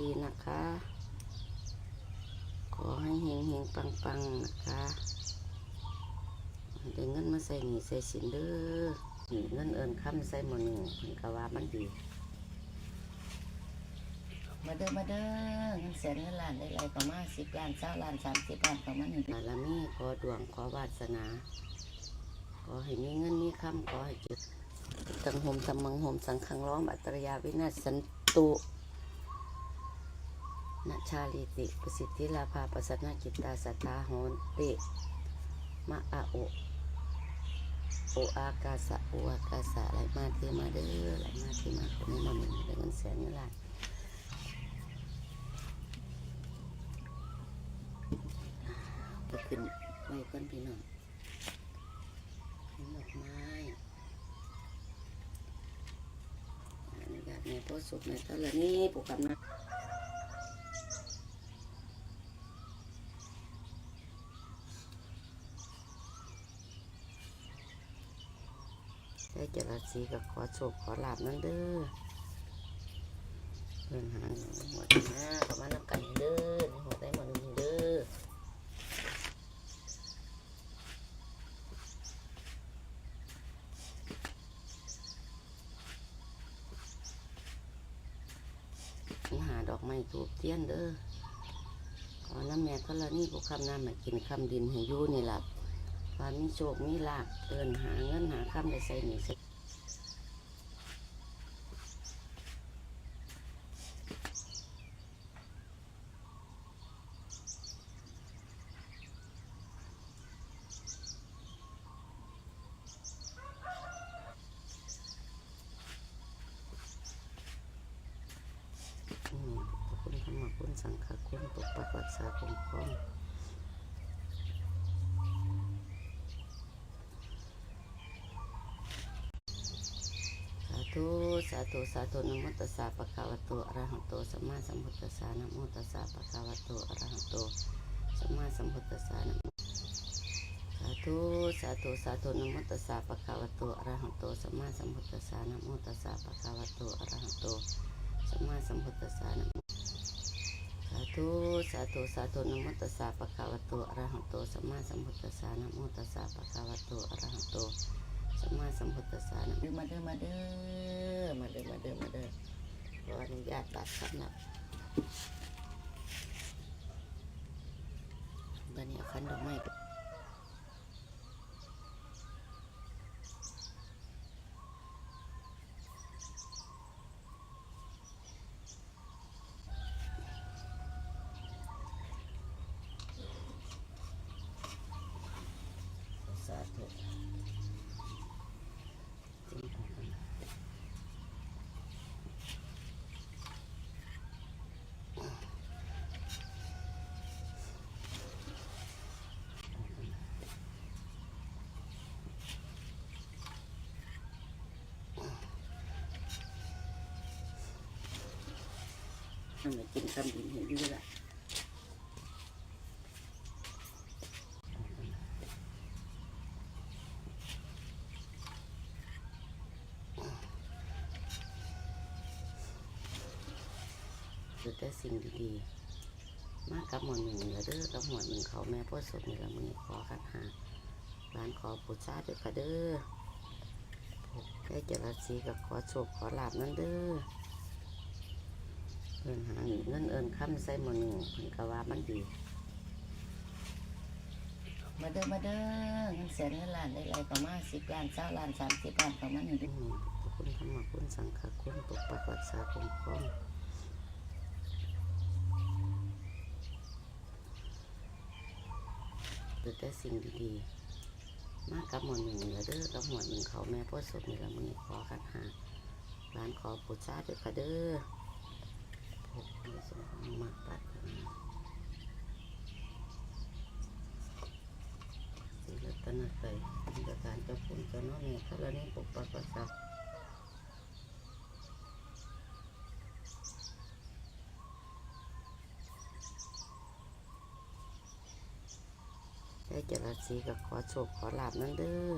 ดีนะคะ ขอให้เฮงเฮงปังปังๆนะคะได้เงินมาใส่หนีใส่สินเด้อนี่เงินเอินคำใส่หมอหนึ่งเพิ่นก็ว่ามันดี มาเด้อมาเด้อเงินแสนเงินล้านได้ไรประมาณสิบล้านเจ้าล้านสามสิบล้านประมาณนี้บารมีขอดวงขอวาสนา ขอให้มีเงินมีคำขอให้เจิตตังโหมตังมังโหมสังขังร้องอัตรยาวินาศสันตุ นาชาลิติประสิทธิลาภาปัสสนาจิตตาสัทธาโหนติมะอะโอโออากาสะโออากาสะไหลมาเทมาเด้อไหลมาเทมาคนนี้มันได้เงินแสนเงินล้านก็ขึ้นไว้ก้นพี่น้องดอกไม้อนุญาตในโพสต์สุดในตอนนี้ปลูกกับนะได้เจร สีกับขอโชคขอลาบนั่นเด้อเพื่อนหางหัวหน้าประมาณนับกันเด้อหัวใจหมดนึงเด้อนี่หาดอกไม้ถูกเทียนเด้อขอน้ำแม่ก็ละนี่ผู้คำน้ำมากินคำดินให้ยู่นี่หล่ะว่ามีโชคมีลาภเอินหาเงินหาคำได้ใส่หนีใส่อืมขอบ คุณสังฆคุณปกปักรักษาคุ้มครองสาธุสาธุสาธุนโมตัสสะปะคะวะโตอะระหะโตสัมมาสัมพุทธัสสะนโมตัสสะปะคะวะโตอะระหะโตสัมมาสัมพุทธัสสะนโมสาธุสาธุสาธุนโมตัสสะปะคะวะโตอะระหะโตสัมมาสัมพุทธัสสะนโมตัสสะปะคะวะโตอะระหะโตสัมมาสัมพุทธัสสะนโม ธุสาธุสาธุนะโมตัสสะปะคะวะโตอะระหะโตสัมมาสัมพุทธัสสะนะโมตัสสะปะคะวะโตอะระหะโตสัมมาสัมพุทธัสสะนะโมเด้อมาเด้อมาเด้อมาเด้อมาเด้อมาเด้อขออนุญาตตัดครับนะบันนี้เอาคันดอกไม้ไปสาธุจริงของมัน ทำไมกินคำดินเห็นอยู่ละคือแต่สิ่งดีๆ มากับหมวดหนึ่งเหลือเด้อกับหมวดหนึ่งเขาแม่พ่อสุดนี่ละมือขอกันหาร้านขอปูชาด้วยค่ะเด้อได้เจรสีกับขอโชคขอลาบนั่นเด้อ เอินหาเงินเอินคำใส่หมอหนึ่งเพิ่นก็ว่ามันดีมาเด้อมาเด้อเงินแสนเงินล้านได้ไรประมาณสิบล้านเจ้าล้านสามสิบล้านประมาณนี้อืมขอบคุณธรรมคุณสังฆคุณปกปักรักษาคุ้มครองคือแต่สิ่งดีๆ มากับหมวดหนึ่งเหลือเด้อกับหมวดหนึ่งเขาแม่พ่อสุดนี่ละมือขอกันหาร้านขอปูชาด้วยค่ะเด้อพกในสมองมากปัดกันนะสิรัตนใจมีการเจ้า คุณเจ้าเนี่ยถ้าเรานี่ปกปักรักษาได้เจรสีกับขอโชคขอลาบนั่นเด้อ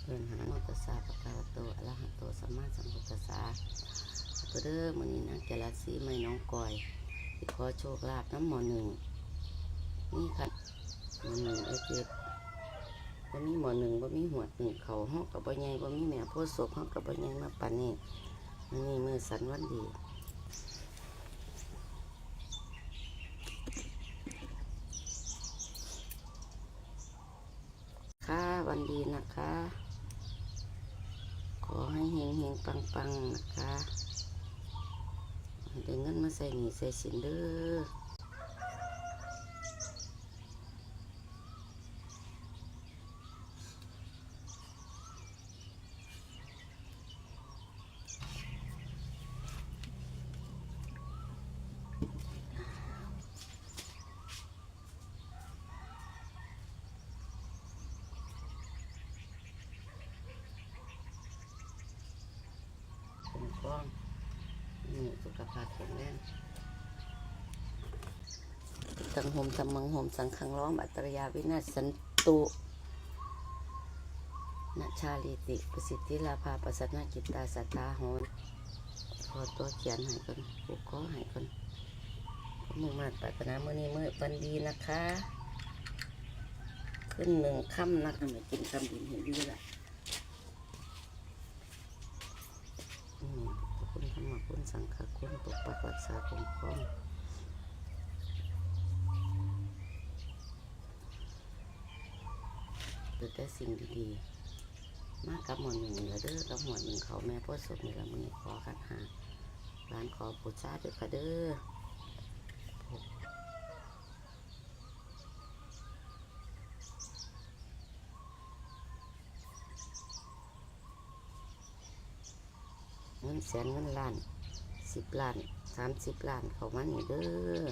เพื่อนหาโนตัสสะปะกาวะโตอะระหะโตสัมมาสัมพุทธัสสะอะโตก็เด้อมื้อนี้นางจรัสสีไม่น้องก่อยสิขอโชคลาภน้ำหมอหนึ่งนี่ค่ะหมอหนึ่งไอ้เจ็บ บ่มีหมอหนึ่งบ่มีหัวหนึ่งเขาห้องกับบ่ใหญ่บ่มีแม่โพธิ์ศพห้องกับบ่ใหญ่มาปานนี้มื้อนี้มื้อสันวันดีค่ะวันดีนะคะ ขอให้เฮงเฮงปังปังนะคะให้ได้เงินมาใส่หนีใส่สินเด้อคุ้มครองนี่ สุขภาพแข็งแรงตังหมตังมังหมสังขังร้องอัตรยาวินาศสันตุนาชาลิติประสิทธิลาภาประสัทนากิตตาสัตตาโหนขอตัวเขียนให้คนผูกคอให้คนมุ่งมาตรปรารถนาเมื่อนี้เมื่อวันดีนะคะ ขึ้นหนึ่งค่ำนักทำไมกินคำดินเห็นดีละอืมขอบคุณธรรมคุณสังฆคุณปกปักรักษาคุ้มครอง แต่สิ่งดีๆ มากกับหมวดหนึ่งนี่ละเด้อกับหมวดหนึ่งเขาแม่พ่อสดนี่ละมือขอขันหาร้านขอปูชาด้วยค่ะเด้อเงินแสนเงินล้านสิบล้านสามสิบล้านเขามานี่เด้อ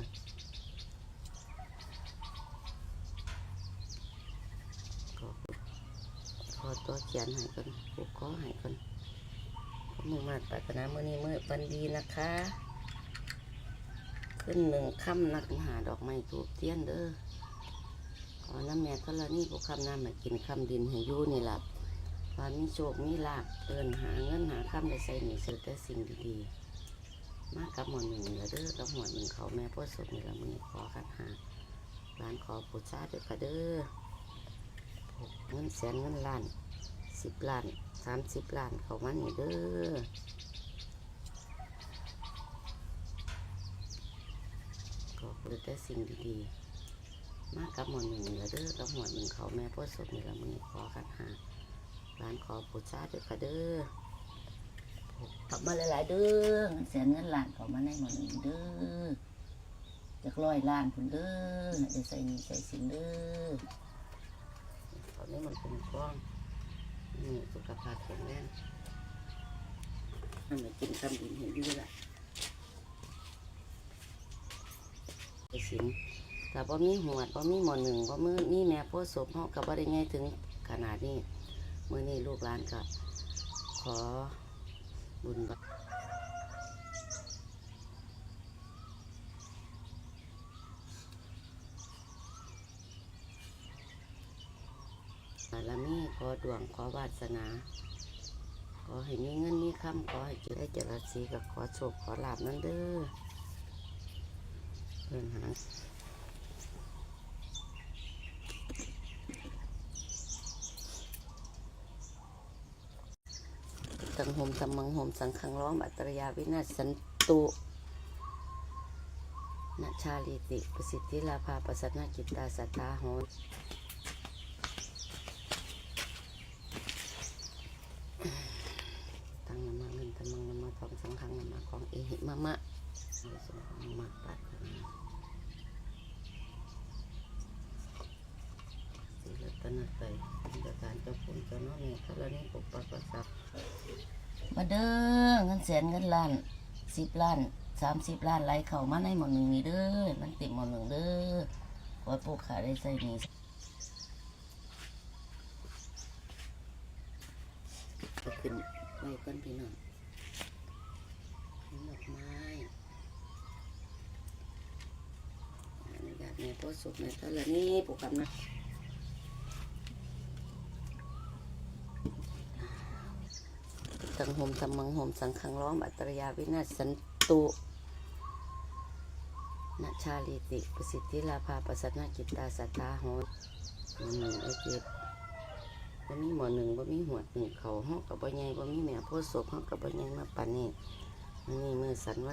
ขอข อเขียนให้คนผูกคอให้คนมุ่งมาตรปรารถนาเมื่อนี้เมื่อวันดีนะคะ ขึ้นหนึ่งค่ำนักหาดอกไม้ถูกเทียนเด้อขอน้ำแม่ก็ละนี่ผู้คำน้ำมากินคำดินให้ยู่นี่หละว่ามีโชคมีลาภเดินหาเงินหาคำได้ใส่หนีเสือแต่สิ่งดีๆ มากับหมวดหนึ่งนี่ละเด้อกับหมวดหนึ่งเขาแม่พ่อสดนี่ละมือขอขันหาร้านขอปูชาเด้วยค่ะเด้อเงินแสนเงินล้าน สิบล้านสามสิบล้านเขามานี่เด้อก็เปิดแต่สิ่งดีๆ มากับหมวดหนึ่งนี่ละเด้อกับหมวดหนึ่งเขาแม่พ่อสดนี่ละมือนี้ขอขันหาร้านขอปูชาด้วยค่ะเด้อกลับมาหลายๆเด้อเงินแสนเงินล้านเขามาในหมดนี้เด้อจากร้อยล้านพุ่นเด้อให้ได้ใส่หนี้ใส่สินเด้อตอนนี้มันเป็นกว้าง นี่สุขภาพแข็งแรงทำไมกินคำดินเห็นดีละไอ้สินแต่ว่ามีหวดว่ามีหมอหนึ่งว่ามือมีแม่โพธิ์ศพเขากับว่าได้ไงถึงขนาดนี้มื่อนี้ลูกหลานก็ขอบุญารมีขอดวงขอวาสนา ขอให้มีเงินมีคำขอให้เจริญเจริญสีกับขอโชคขอลาบนั่นเด้อเพื่อนหาตังหมตังมังหมสังขังร้องอัตรยาวินาศสันตุนาชาลิติประสิทธิลาภาประสัทนากิตตาสัตตาโหน ตังนามะเงินตั งมังนามะทองสังขังนาของเอหิมะมะสมของมะปัดกันสิรัตนไตรอินการเจ้าคุณเจ้าน้องเนี่ยถ้าเรานี่ปกปักปรักษามาเด้อเงินแสนเงินล้านสิบล้านสามสิบล้านไหลเข้ามาในหมดหนึ่งนี้เด้อมันติดหมดหนึ่งเด้อขอให้ผู้ขาได้ใส่หนี้ก็ขึ้นไว้ก้นพี่น้อง อกไม้อนุญาตเนี่ยพ่อสุขเนี่ยถ้าเรานี่ปลูกคำนะตังโหมธรรมังโหมสังขังล้อมอัตรยาวินาศสันตุนาชาลิติประสิทธิลาภาปัสสนาจิตตาสัตตาโหนหมอหนึ่งไอเจ็ดบ่ามีหมอหนึ่งบ่ามีหัวหนึ่งเขาห้องกับบ่ใหญ่บ่ามีแม่โพธิ์ศพห้องกับบ่ใหญ่มาปานนี้ นี่มือสันวัน